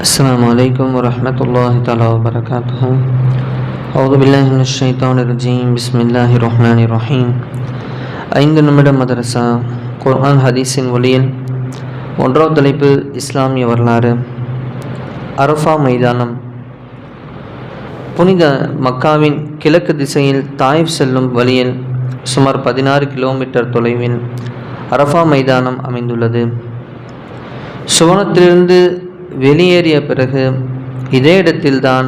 السلام عليكم ورحمة الله تعالى وبركاته أعوذ بالله من الشيطان الرجيم بسم الله الرحمن الرحيم ஐந்து நிமிட மதரசா குர்ஆன் ஹதீஸின் ஒளியில் ஒன்றாவது தலைப்பு இஸ்லாமிய வரலாறு அரஃபா மைதானம் புனித மக்காவின் கிழக்கு திசையில் தாயிஃப் செல்லும் வழியில் சுமார் பதினாறு கிலோமீட்டர் தொலைவில் அரஃபா மைதானம் அமைந்துள்ளது சுவனத்திலிருந்து வெளியேறிய பிறகு இதே இடத்தில்தான்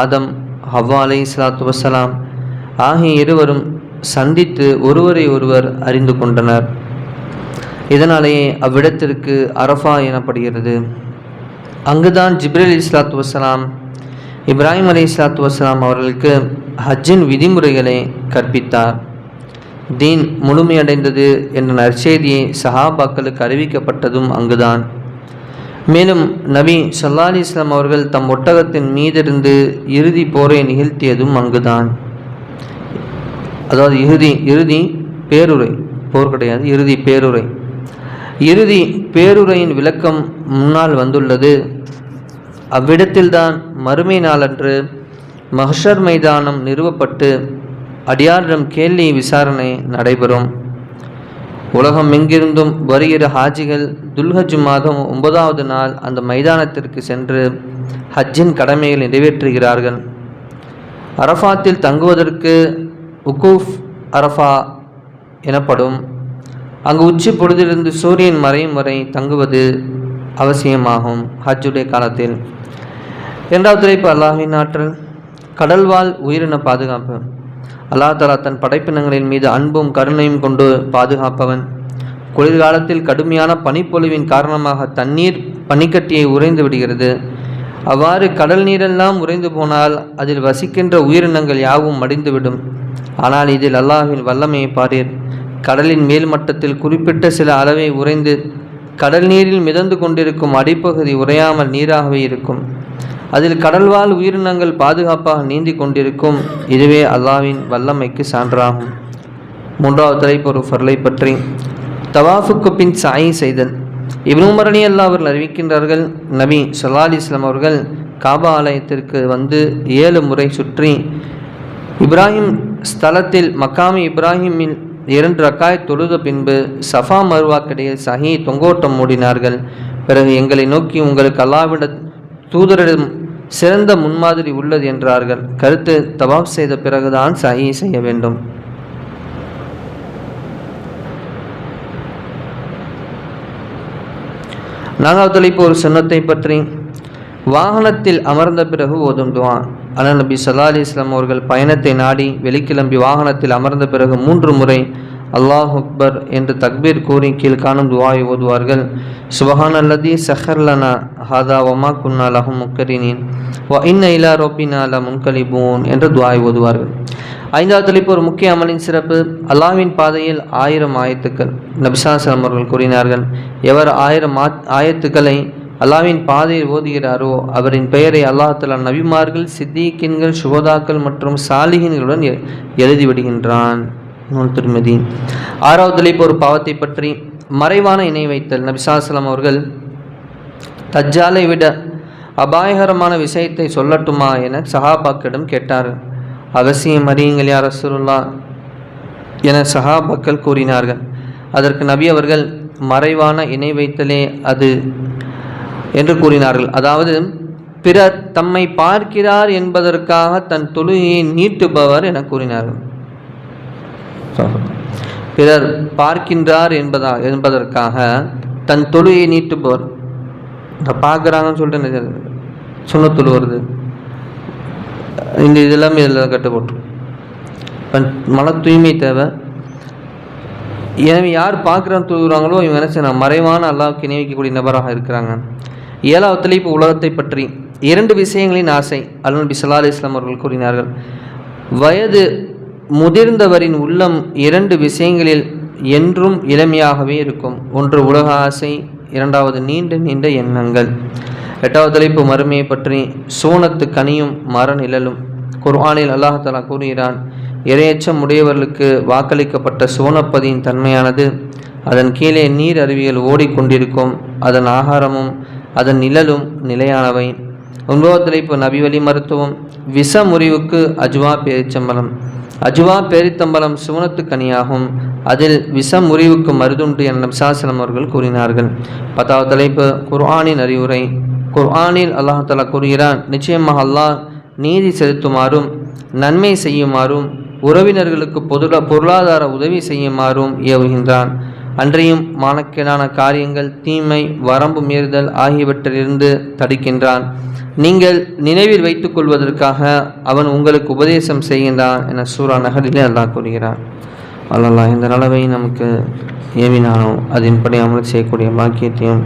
ஆதம் ஹவ்வா அலை சலாத்து வசலாம் ஆகிய இருவரும் சந்தித்து ஒருவரை ஒருவர் அறிந்து கொண்டனர். இதனாலேயே அவ்விடத்திற்கு அரஃபா எனப்படுகிறது. அங்குதான் ஜிப்ரேல் இஸ்லாத்து வசலாம் இப்ராஹிம் அலி இஸ்லாத்து வசலாம் அவர்களுக்கு ஹஜ்ஜின் விதிமுறைகளை கற்பித்தார். தீன் முழுமையடைந்தது என்ற நற்செய்தியை சஹாபாக்களுக்கு அறிவிக்கப்பட்டதும் அங்குதான். மேலும் நபி சல்லா அலி இஸ்லாம் அவர்கள் தம் ஒட்டகத்தின் மீதிருந்து இறுதி போரை நிகழ்த்தியதும் அங்குதான். அதாவது இறுதி இறுதி பேருரை போர் கிடையாது இறுதி பேருரை. இறுதி பேருரையின் விளக்கம் முன்னால் வந்துள்ளது. அவ்விடத்தில்தான் மறுமை நாளன்று மஹ்ஷர் மைதானம் நிறுவப்பட்டு அடியாரிடம் கேள்வி விசாரணை நடைபெறும். உலகம் எங்கிருந்தும் வருகிற ஹாஜிகள் துல்ஹஜ் மாதம் ஒன்பதாவது நாள் அந்த மைதானத்திற்கு சென்று ஹஜ்ஜின் கடமையை நிறைவேற்றுகிறார்கள். அரஃபாத்தில் தங்குவதற்கு உக்கூஃப் அரஃபா எனப்படும். அங்கு உச்சி பொழுதிலிருந்து சூரியன் மறையும் வரை தங்குவது அவசியமாகும் ஹஜ்ஜுடைய காலத்தில். இரண்டாவது தலைப்பு அல்லாஹின் ஆற்றல் கடல்வாழ் உயிரின பாதுகாப்பு. அல்லாஹ் தலா தன் படைப்பினங்களின் மீது அன்பும் கருணையும் கொண்டு பாதுகாப்பவன். குளிர்காலத்தில் கடுமையான பனிப்பொழிவின் காரணமாக தண்ணீர் பனிக்கட்டியை உறைந்து விடுகிறது. அவ்வாறு கடல் நீரெல்லாம் உறைந்து போனால் அதில் வசிக்கின்ற உயிரினங்கள் யாவும் மடிந்துவிடும். ஆனால் இதில் அல்லாஹின் வல்லமையை பாரீர். கடலின் மேல் மட்டத்தில் குறிப்பிட்ட சில அளவை உறைந்து கடல் நீரில் மிதந்து கொண்டிருக்கும் அடிப்பகுதி உறையாமல் நீராகவே இருக்கும். அதில் கடல்வாழ் உயிரினங்கள் பாதுகாப்பாக நீந்தி கொண்டிருக்கும் இதுவே அல்லாவின் வல்லமைக்கு சான்றாகும். மூன்றாவது தலைப்பொரு ஒரு ஃபர்லை பற்றி. தவாஃபுக்கு பின் சாயி செய்தல். இப்னு அல்லா அவர்கள் அறிவிக்கின்றார்கள் நபி ஸல்லல்லாஹு அலைஹி அவர்கள் காபா ஆலயத்திற்கு வந்து ஏழு முறை சுற்றி இப்ராஹிம் ஸ்தலத்தில் மக்காமி இப்ராஹிமில் இரண்டு ரக்காய் தொழுத பின்பு சஃபா மருவாக்கிடையில் சஹி தொங்கோட்டம் மூடினார்கள். பிறகு எங்களை நோக்கி உங்களுக்கு அல்லாவிட தூதரிடம் சிறந்த முன்மாதிரி உள்ளது என்றார்கள். கருத்து தவாப் செய்த பிறகுதான் சஹி செய்ய வேண்டும். நான்காவது தலைப்பு ஒரு சின்னத்தை பற்றி. வாகனத்தில் அமர்ந்த பிறகு ஓதும் துவா. அண்ணன் சல்லா அலி இஸ்லாம் அவர்கள் பயணத்தை நாடி வெளிக்கிளம்பி வாகனத்தில் அமர்ந்த பிறகு மூன்று முறை அல்லாஹ் அக்பர் என்று தக்பீர் கூறி கீழ்காணும் துவாய் ஓதுவார்கள். சுபஹான் அல்லதி சஹர்லனா ஹாதா ஒமா குன்னா லஹும் முக்கரினின் வ இன்ன இலா ரொப்பினா ல முன்கலிபூன் என்று துவாய் ஓதுவார்கள். ஐந்தாவது தலைப்பு ஒரு முக்கிய அமலின் சிறப்பு அல்லாவின் பாதையில் ஆயிரம் ஆயத்துக்கள். நபிசாசலம் அவர்கள் கூறினார்கள் எவர் ஆயிரம் ஆயத்துக்களை அல்லாவின் பாதையில் ஓதுகிறாரோ அவரின் பெயரை அல்லாஹலா நபிமார்கள் சித்திகின்கள் சுகதாக்கள் மற்றும் சாலிகின்களுடன் எழுதிவிடுகின்றான். எழுதி விடுகின்றான் நூல் திருமதி. ஆறாவது தலைப்பு ஒரு பாவத்தை பற்றி. மறைவான இணை வைத்தல். நபிசாசலம் அவர்கள் தஜ்ஜாலை விட அபாயகரமான விஷயத்தை சொல்லட்டுமா என சஹாபாக்கிடம் கேட்டார். அவசியம் அறியுங்கள் யார் ரசூலுல்லா என சஹாபாக்கள் கூறினார்கள். அதற்கு நபி அவர்கள் மறைவான இணை வைத்தலே அது என்று கூறினார்கள். அதாவது பிறர் தம்மை பார்க்கிறார் என்பதற்காக தன் தொழுகையை நீட்டுபவர் என கூறினார்கள். பிறர் பார்க்கின்றார் என்பதா என்பதற்காக தன் தொழுகையை நீட்டுபவர். இந்த பார்க்குறாங்கன்னு சொல்லிட்டு சுண்ணத்துள் வருது. இந்த இதெல்லாம் இதில் கட்டுப்பட்டு. மன தூய்மை தேவை. எனவே யார் பார்க்குறான்னு தூங்குறாங்களோ இவங்க என்ன செய்யணும் மறைவான அல்லாவுக்கு இணைவிக்கக்கூடிய நபராக இருக்கிறாங்க. ஏழாவத்தில் இப்போ உலகத்தை பற்றி இரண்டு விஷயங்களின் ஆசை. அல் நபி ஸல்லல்லாஹு இஸ்லாம் அவர்கள் கூறினார்கள். வயது முதிர்ந்தவரின் உள்ளம் இரண்டு விஷயங்களில் என்றும் இளமையாகவே இருக்கும். ஒன்று உலக ஆசை இரண்டாவது நீண்ட நீண்ட எண்ணங்கள். எட்டாவது தலைப்பு மறுமையை பற்றி சூனத்து கனியும் மர நிழலும். குர்ஆனில் அல்லாஹ் கூறுகிறான் இரையச்சம் உடையவர்களுக்கு வாக்களிக்கப்பட்ட சோனப்பதியின் தன்மையானது அதன் கீழே நீர் அருவிகள் ஓடிக்கொண்டிருக்கும் அதன் ஆகாரமும் அதன் நிழலும் நிலையானவை. ஒன்பதாவது தலைப்பு நபிவழி மருத்துவம். விஷ முறிவுக்கு அஜ்வா பேரிச்சம்பலம் அஜுவா பேரித்தம்பலம் சுவனத்து கனியாகும். அதில் விஷ முறிவுக்கு மருதுண்டு என சாசனம் அவர்கள் கூறினார்கள். பத்தாவது தலைப்பு குர்ஆனின் அறிவுரை. குர்ஆனில் அல்லாஹாலா கூறுகிறான் நிச்சயமாக அல்லாஹ் நீதி செலுத்துமாறும் நன்மை செய்யுமாறும் உறவினர்களுக்கு பொதுல பொருளாதார உதவி செய்யுமாறும் ஏவுகின்றான். அன்றையும் மானக்கேடான காரியங்கள் தீமை வரம்பு மீறுதல் ஆகியவற்றிலிருந்து தடுக்கின்றான். நீங்கள் நினைவில் வைத்துக் கொள்வதற்காக அவன் உங்களுக்கு உபதேசம் செய்கின்றான் என சூரா நகரிலே அல்லாஹ் கூறுகிறான். அல்லல்லா இந்த நலவை நமக்கு ஏவினானோ அதன்படி அமல் செய்யக்கூடிய பாக்கியத்தையும்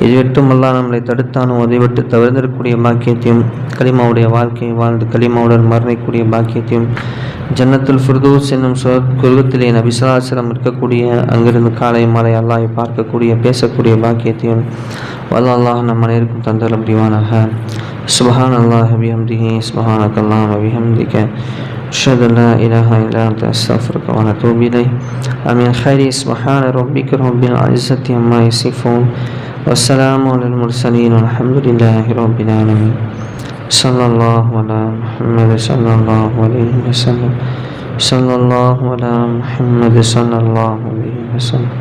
இது விட்டும் நம்மளை தடுத்தானோ அதை விட்டு தவிர்ந்திருக்கக்கூடிய பாக்கியத்தையும் களிமாவுடைய வாழ்க்கையை வாழ்ந்து களிமாவுடன் மரணிக்கூடிய பாக்கியத்தையும் ஜன்னத்துல் ஃபுர்தூஸ் என்னும் குருகத்திலே நபிசலாசலம் இருக்கக்கூடிய அங்கிருந்து காலை மாலை அல்லாஹை பார்க்கக்கூடிய பேசக்கூடிய பாக்கியத்தையும் வல்ல அல்லாஹ் நம் அனைவருக்கும் தந்தல் முடிவானாக சுபஹான் அல்லாஹ் பிஹம்திஹி சுபஹானக் அல்லாம் பிஹம்திக أشهد أن لا إله إلا أنت أستغفرك ونتوب إليه أمين خير سبحان ربك رب العزة عما يصفون والسلام على المرسلين والحمد لله رب العالمين صلى الله على محمد صلى الله عليه وسلم صلى الله على محمد صلى الله عليه وسلم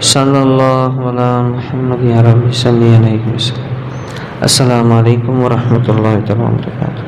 صلى الله على محمد يا رب صل عليه وسلم. السلام عليكم ورحمة الله وبركاته.